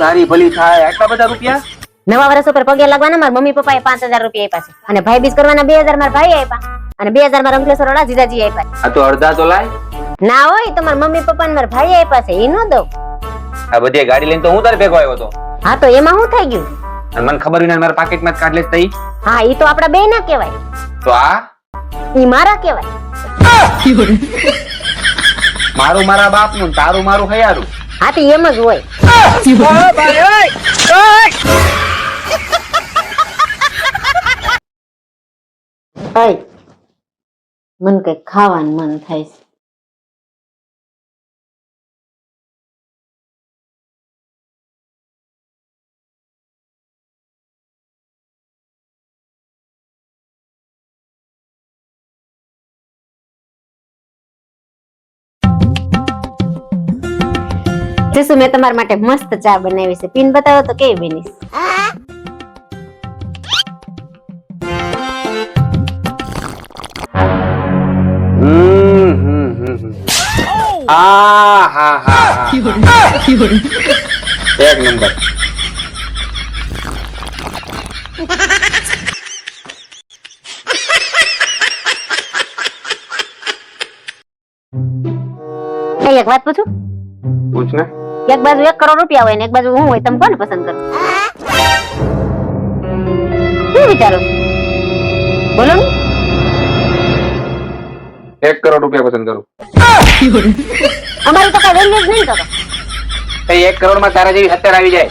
તારી ભલી થાય આટલા બધા રૂપિયા? નવા વર્ષ ઉપર પગે લાગવાના મારા મમ્મી પપ્પાએ પાંચ હજાર રૂપિયા આપ્યા છે. અને ભાઈ બીજ કરવાના બે હજાર મારા ભાઈ આપ્યા. અને બે હજાર મારા અંકલેશ્વર વાળા જીજાજી આપ્યા આ તો અડધા તો લાય. ના હોય તો મારા મમ્મી પપ્પા મારા ભાઈ આપ્યા છે એ ન દઉં. આ બધી ગાડી લઈને તો હું તારે ભેગો આવ્યો હતો? હા તો એમાં શું થઈ ગયું? અને મને ખબર વિના મારા પાકેટમાં જ કાઢ તઈ. હા એ તો આપડા બે ના કહેવાય. તો આ? ઈ મારા કહેવાય. મારું મારા બાપનું ને તારું મારું હયારું. હા તો એમ જ હોય. મન કઈ ખાવાનું મન થાય છે. જસુ મેં તમારા માટે મસ્ત ચા બનાવી છે. પીન બતાવો તો કેવી બની? એક નંબર. એક વાત પૂછું? પૂછ ને એક બાજુ એક કરોડ રૂપિયા હોય ને એક બાજુ હું હોય તમે કોને પસંદ કરો? શું વિચારો? બોલો એક કરોડ રૂપિયા પસંદ કરું. અમારી તો કઈ વેલ્યુ જ નહીં તો. એક કરોડમાં તારા જેવી હત્યાર આવી જાય.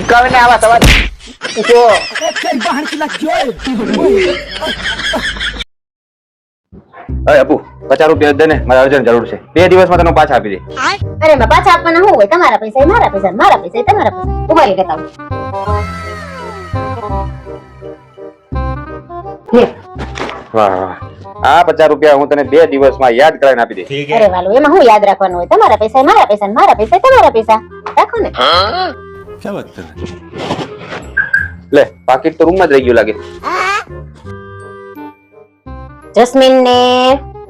ઉચકાવે ને આવા સવાલ. જો અરે અપુ પચાસ રૂપિયા દે ને મારે અર્જન્ટ જરૂર છે. બે દિવસમાં તને પાછા આપી દે અરે એમાં પાછા આપવાના શું હોય? તમારા પૈસા મારા પૈસા મારા પૈસા તમારા પૈસા. વાહ વાહ આ પચાસ રૂપિયા હું તને બે દિવસમાં યાદ કરાવીને આપી દે અરે વાલો એમાં શું યાદ રાખવાનું હોય? તમારા પૈસા મારા પૈસા મારા પૈસા એ તમારા પૈસા. રાખો ને. લે પાકીટ તો રૂમમાં જ રહી ગયું લાગે. જસ્મીનને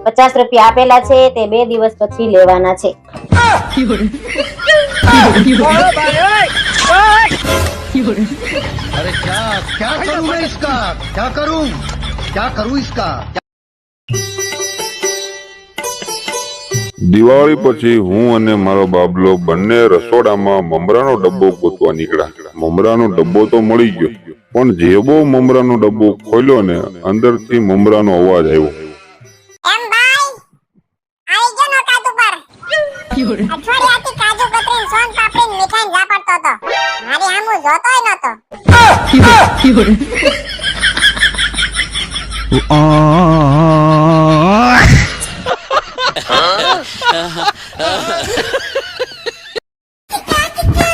પચાસ રૂપિયા આપેલા છે, તે બે દિવસ પછી લેવાના છે. અરે કરું મેં કરું? ઇસકા દિવાળી પછી હું અને મારો બાબલો બંને રસોડામાં મમરાનો ડબ્બો ગોતવા નીકળ્યા. મમરાનો ડબ્બો તો મળી ગયો પણ જેવો મમરાનો ડબ્બો ખોલ્યો ને અંદરથી મમરાનો અવાજ આવ્યો. એમ ભાઈ આવી ગયો નોકાત ઉપર અઠવાડિયાથી કાજુ કતરી સોન પાપડી મીઠાઈ જા હતો. મારી આમુ જોતોય નતો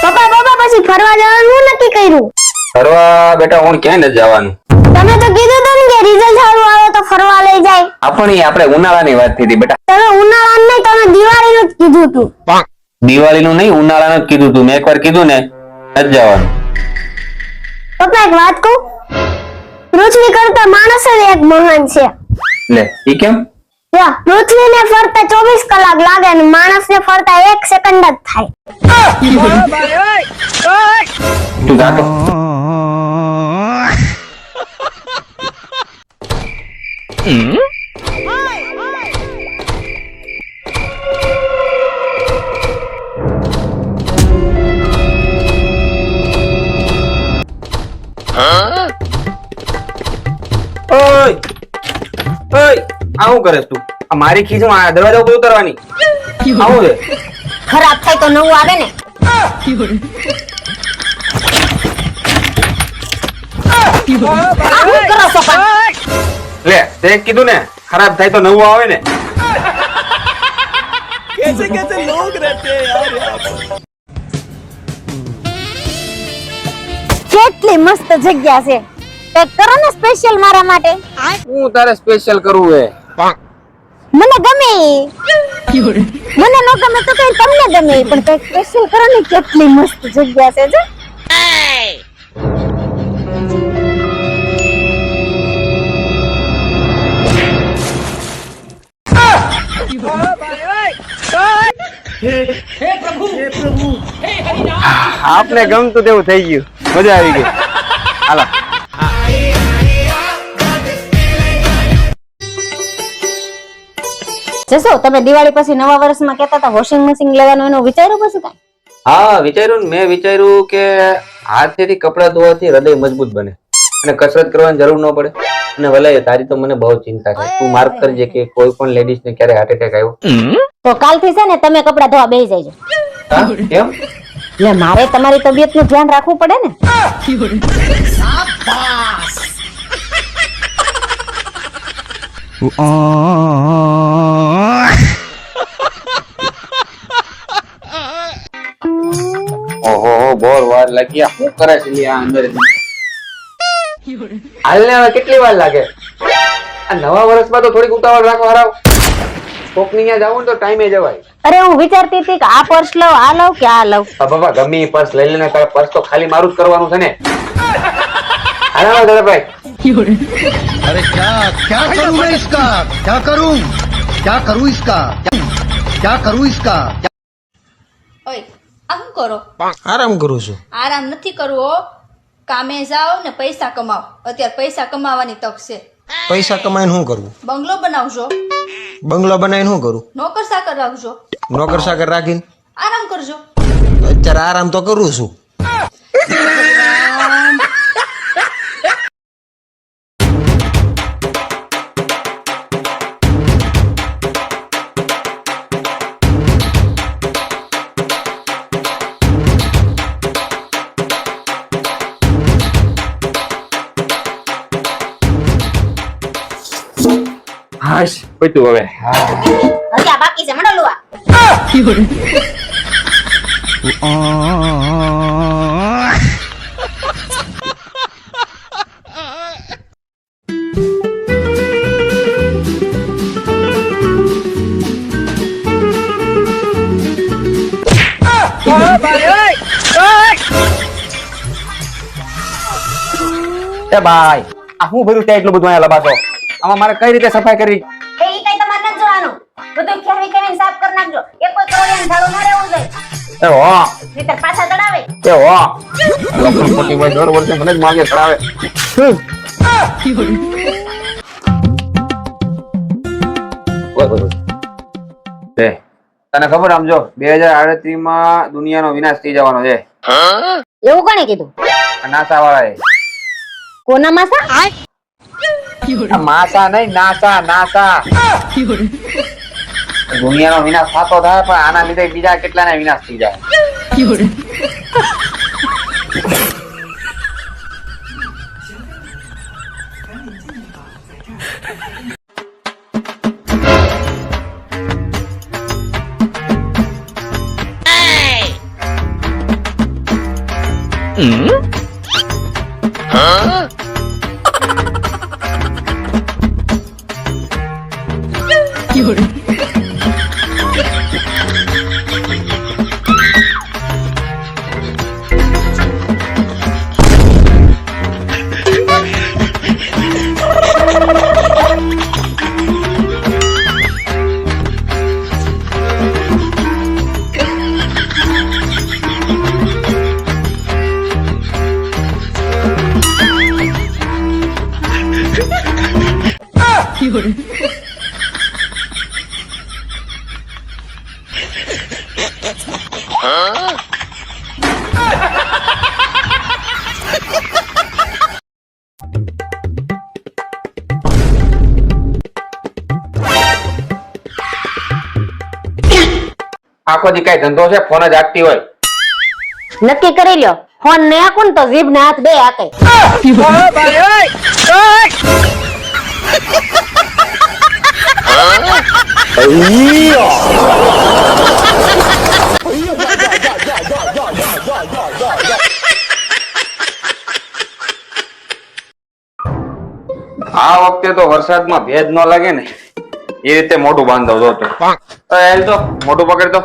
પપ્પા પપ્પા પછી ફરવા જવાનું નક્કી કર્યું? ફરવા બેટા હું ક્યાંય નથી જવાનું. તમે તો કીધું તું ને કે રિઝલ્ટ સારું આવે તો ફરવા લઈ જાય. આપણી આપણે ઉનાળાની વાત થઈ હતી બેટા. તમે ઉનાળાનું નહીં તમે દિવાળીનું જ કીધું તું. દિવાળીનું નહીં ઉનાળાનું જ કીધું તું. મેં એકવાર કીધું ને નથી જવાનું. પપ્પા એક વાત કહું? પૃથ્વી કરતા માણસ જ એક મહાન છે. લે ઈ કેમ? પૃથ્વીને ફરતા ચોવીસ કલાક લાગે માણસ માણસને ફરતા એક સેકન્ડ જ થાય. તું જાતો ઓય ઓય, આ શું કરે તું? મારી ખીચું આ દરવાજા ઉપર ઉતરવાની. આવું છે ખરાબ થાય તો નવું આવે ને. આ શું કરો છો પણ? લે તે કીધું ને ખરાબ થાય તો નવું આવે ને. કેટલી મસ્ત જગ્યા છે. કંઈક કરો ને સ્પેશિયલ મારા માટે. હું તારે સ્પેશિયલ કરવું હે. મને ગમે. મને ન ગમે તો કઈ તમને ગમે પણ કઈ સ્પેશિયલ કરો ને કેટલી મસ્ત જગ્યા છે જો. આપને ગમતું તેવું થઈ ગયું. મજા આવી ગઈ. હાલો. જશો? તમે દિવાળી પછી નવા વર્ષમાં કહેતા હતા વોશિંગ મશીન લેવાનું એનું વિચાર્યું પછી કાંઈ? હા વિચાર્યું ને મેં વિચાર્યું કે હાથેથી કપડાં ધોવાથી હૃદય મજબૂત બને અને કસરત કરવાની જરૂર ન પડે. અને વલાય તારી તો મને બહુ ચિંતા છે. તું માર્ક કરજે કે કોઈ પણ લેડીઝ ને ક્યારે હાર્ટ એટેક આવ્યો. તો કાલથી છે ને તમે કપડાં ધોવા બેસી જજો. કેમ? એટલે મારે તમારી તબિયતનું ધ્યાન રાખવું પડે ને. ઓહો બોર વાર લાગી આ શું કરે છે લી આ અંદર? હાલને હવે કેટલી વાર લાગે? આ નવા વર્ષમાં તો થોડીક ઉતાવળ રાખો હરાવ. કોકની ત્યાં જવું તો ટાઈમે જવાય. અરે હું વિચારતી હતી કે આ પર્સ લઉં આ લઉં કે આ લઉં? બાબા ગમે પર્સ લઈ લેને તારે પર્સ તો ખાલી મારું જ કરવાનું છે ને. હાલો દાદાભાઈ. अरे क्या क्या करूं मैं इसका क्या करूं क्या करूं इसका क्या, क्या करूं इसका ઓય આ શું કરો આરામ કરું છું આરામ નથી કરવો કામે જાઓ ને પૈસા કમાઓ અત્યારે પૈસા કમાવાની તક છે પૈસા કમાઈને શું કરવું બંગલો બનાવજો બંગલો બનાવીને શું કરું નોકર સાકર રાખજો નોકર સાકર રાખીને આરામ કરજો અત્યારે આરામ તો કરું છું હાશ પત્યું હવે. હજી આ બાકી છે મંડો લુવા એ ભાઈ આ હું ભર્યું ત્યાં એટલું બધું અહીંયા લબાતો આમાં મારે કઈ રીતે સફાઈ કરવી એ ઈ કઈ તમારે નથી જોવાનું. બધું ખેવી ખેવીને સાફ કરી નાખજો. એક કોઈ કરોડિયાનું ઝાડુ ન રહેવું જોઈએ. એ હો. નહીંતર પાછા તળાવે. એ હો. લખનપતિ ભાઈ દર વર્ષે મને જ માગે ચડાવે ઓય, ઓય, ઓય. બે તને ખબર આમ જો બે હજાર આડત્રીસમાં દુનિયાનો વિનાશ થઈ જવાનો છે. એવું કોણે કીધું? નાસા વાળાએ કોના માસા? આ માસા નહીં નાસા નાસા. દુનિયાનો વિનાશ થતો થાય પણ આના લીધે બીજા કેટલાને વિનાશ થઈ જાય? આખો દી કઈ ધંધો છે? ફોન જ આપતી હોય. નક્કી કરી લ્યો. ફોન ને આખું ને તો જીભ ને હાથ બે હાકે. આ વખતે તો વરસાદમાં ભેજ ન લાગે ને. એ રીતે મોઢું બાંધવ જો તો. મોઢું પકડ તો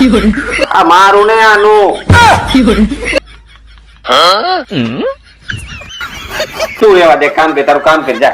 આ મારું ને આનું. Tuh ya ada kampir, taruh kampir ya.